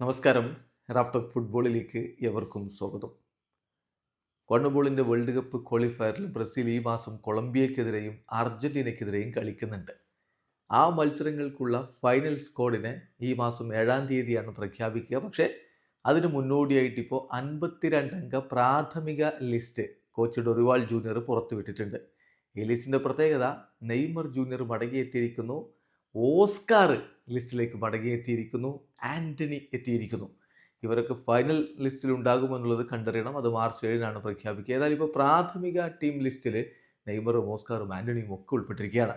നമസ്കാരം. റാഫ്റ്റോക്ക് ഫുട്ബോളിലേക്ക് എവർക്കും സ്വാഗതം. കോൺബോളിന്റെ വേൾഡ് കപ്പ് ക്വാളിഫയറിൽ ബ്രസീൽ ഈ മാസം കൊളംബിയക്കെതിരെയും അർജന്റീനയ്ക്കെതിരെയും കളിക്കുന്നുണ്ട്. ആ മത്സരങ്ങൾക്കുള്ള ഫൈനൽ സ്കോഡിനെ ഈ മാസം ഏഴാം തീയതിയാണ് പ്രഖ്യാപിക്കുക. പക്ഷേ അതിന് മുന്നോടിയായിട്ട് ഇപ്പോൾ അൻപത്തിരണ്ടംഗ പ്രാഥമിക ലിസ്റ്റ് കോച്ച് ഡൊറിവാൾ ജൂനിയർ പുറത്തുവിട്ടിട്ടുണ്ട്. ഈ ലിസ്റ്റിന്റെ പ്രത്യേകത നെയ്മർ ജൂനിയർ മടങ്ങിയെത്തിയിരിക്കുന്നു. ഓസ്കാർ ലിസ്റ്റിലേക്ക് മടങ്ങിയെത്തിയിരിക്കുന്നു. ആന്റണി എത്തിയിരിക്കുന്നു. ഇവരൊക്കെ ഫൈനൽ ലിസ്റ്റിൽ ഉണ്ടാകുമെന്നുള്ളത് കണ്ടറിയണം. അത് മാർച്ച് ഏഴിനാണ് പ്രഖ്യാപിക്കുക. ഏതായാലും ഇപ്പോൾ പ്രാഥമിക ടീം ലിസ്റ്റിൽ നെയ്മറും ഓസ്കാറും ആന്റണിയും ഒക്കെ ഉൾപ്പെട്ടിരിക്കുകയാണ്.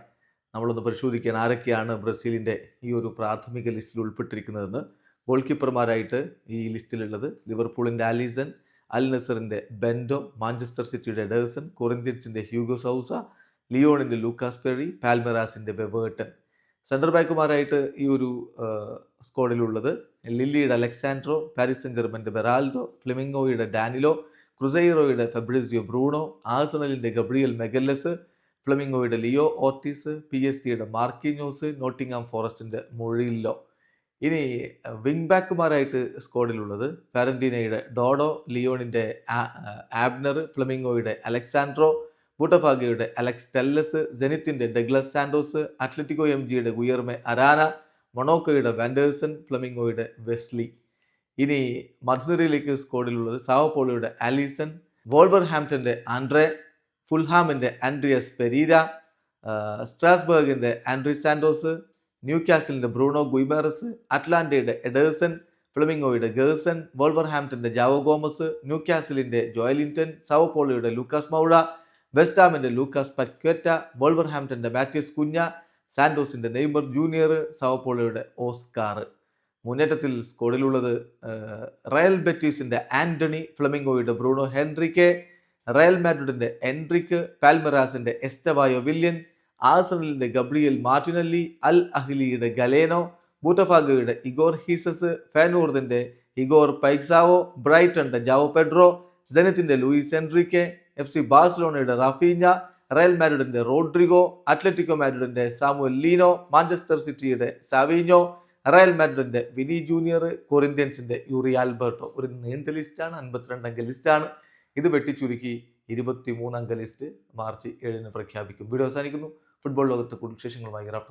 നമ്മളൊന്ന് പരിശോധിക്കാൻ ആരൊക്കെയാണ് ബ്രസീലിന്റെ ഈ ഒരു പ്രാഥമിക ലിസ്റ്റിൽ ഉൾപ്പെട്ടിരിക്കുന്നതെന്ന് ഗോൾ കീപ്പർമാരായിട്ട് ഈ ലിസ്റ്റിലുള്ളത് ലിവർപൂളിന്റെ ആലിസൺ അൽ നസറിന്റെ ബെൻഡോ മാഞ്ചസ്റ്റർ സിറ്റിയുടെ ഡേഴ്സൺ കൊറിന്ത്യൻസിന്റെ ഹ്യൂഗോ സൗസ ലിയോണിന്റെ ലൂക്കാസ് പെറി പാൽമെറാസിന്റെ ബെവേർട്ടൻ. സെന്റർ ബാക്കുമാരായിട്ട് ഈ ഒരു സ്ക്വാഡിലുള്ളത് ലില്ലിയുടെ അലക്സാൻഡ്രോ പാരിസ് സെൻ ജർമ്മന്റെ ബെറാൽഡോ ഫ്ലെമിംഗോയുടെ ഡാനിലോ ക്രുസൈറോയുടെ ഫെബ്രിസിയോ ബ്രൂണോ ആഴ്സണലിന്റെ ഗബ്രിയൽ മെഗല്ലസ് ഫ്ലെമിംഗോയുടെ ലിയോ ഓർട്ടിസ് പി എസ് സിയുടെ മാർക്കിന്യൂസ് നോട്ടിങ്ങാം ഫോറസ്റ്റിന്റെ മൊഴിയില്ലോ ഇനി വിങ് ബാക്കുമാരായിട്ട് സ്ക്വാഡിലുള്ളത് ഫാരന്റീനയുടെ ഡോഡോ ലിയോണിന്റെ ആബ്നർ ഫ്ലെമിംഗോയുടെ അലക്സാൻഡ്രോ ബൂട്ടഫാഗയുടെ അലക്സ് ടെല്ലസ് ജെനിത്തിന്റെ ഡഗ്ലസ് സാൻഡോസ് അത്ലറ്റിക്കോ എം ജിയുടെ ഗുയർമെ അരാന മൊണോക്കോയുടെ വാൻഡേഴ്സൺ ഫ്ലമിംഗോയുടെ വെസ്ലി. ഇനി മധുരയിലേക്ക് സ്കോഡിലുള്ളത് സാവോപോളോയുടെ ആലിസൺ വോൾവർ ഹാംപ്റ്റന്റെ ആൻഡ്രെ ഫുൾഹാമിന്റെ ആൻഡ്രിയസ് പെരീര സ്ട്രാസ്ബർഗിന്റെ ആൻഡ്രി സാൻഡോസ് ന്യൂ കാസിലിന്റെ ബ്രൂണോ ഗുയ്ബാറസ് അറ്റ്ലാന്റയുടെ എഡേഴ്സൺ ഫ്ലമിംഗോയുടെ ഗേഴ്സൺ വോൾവർ ഹാംപ്റ്റന്റെ ജാവോ ഗോമസ് ന്യൂ കാസിലിന്റെ ജോയലിന്റൺ സാവോപോളോയുടെ ലൂക്കാസ് മൗഡ വെസ്റ്റാമിന്റെ ലൂക്കാസ് പക്വറ്റ വോൾവർ ഹാംപ്റ്റന്റെ മാത്യൂസ് കുഞ്ഞ സാൻഡോസിന്റെ നെയ്മർ ജൂനിയർ സാവപ്പോളയുടെ ഓസ്കാർ മുന്നേറ്റത്തിൽ സ്കോഡിലുള്ളത് റയൽ ബെറ്റീസിന്റെ ആന്റണി ഫ്ലമിംഗോയുടെ ബ്രൂണോ ഹെൻറിക്കെ റയൽ മാഡ്രിഡിന്റെ എൻട്രിക്ക് പാൽമെറാസിന്റെ എസ്റ്റവായോ വില്യൻ ആസണലിന്റെ ഗബ്രിയൽ മാർട്ടിനല്ലി അൽ അഹ്ലിയുടെ ഗലേനോ ബൂട്ടഫാഗയുടെ ഇഗോർ ഹീസസ് ഫാനൂർദിന്റെ ഇഗോർ പൈക്സാവോ ബ്രൈറ്റന്റെ ജാവോ പെഡ്രോ ജനത്തിന്റെ ലൂയിസ് എൻട്രിക്കെ എഫ് സി ബാഴ്സലോണയുടെ റാഫീഞ്ഞ റയൽ മാഡ്രിഡിന്റെ റോഡ്രിഗോ അത്ലറ്റിക്കോ മാഡ്രിഡിന്റെ സാമുൽ ലീനോ മാഞ്ചസ്റ്റർ സിറ്റിയുടെ സാവിഞ്ഞോ റയൽ മാഡ്രിഡിന്റെ വിനി ജൂനിയർ കൊറിന്ത്യൻസിന്റെ യൂറി ആൽബർട്ടോ. ഒരു നീണ്ട ലിസ്റ്റാണ് അൻപത്തിരണ്ട് അംഗ ലിസ്റ്റാണ്. ഇത് വെട്ടിച്ചുരുക്കി ഇരുപത്തി മൂന്ന് അംഗ ലിസ്റ്റ് മാർച്ച് ഏഴിന് പ്രഖ്യാപിക്കും. വീഡിയോ അവസാനിക്കുന്നു. ഫുട്ബോൾ ലോകത്ത് കൂടുതൽ വിശേഷങ്ങളുമായി വരാം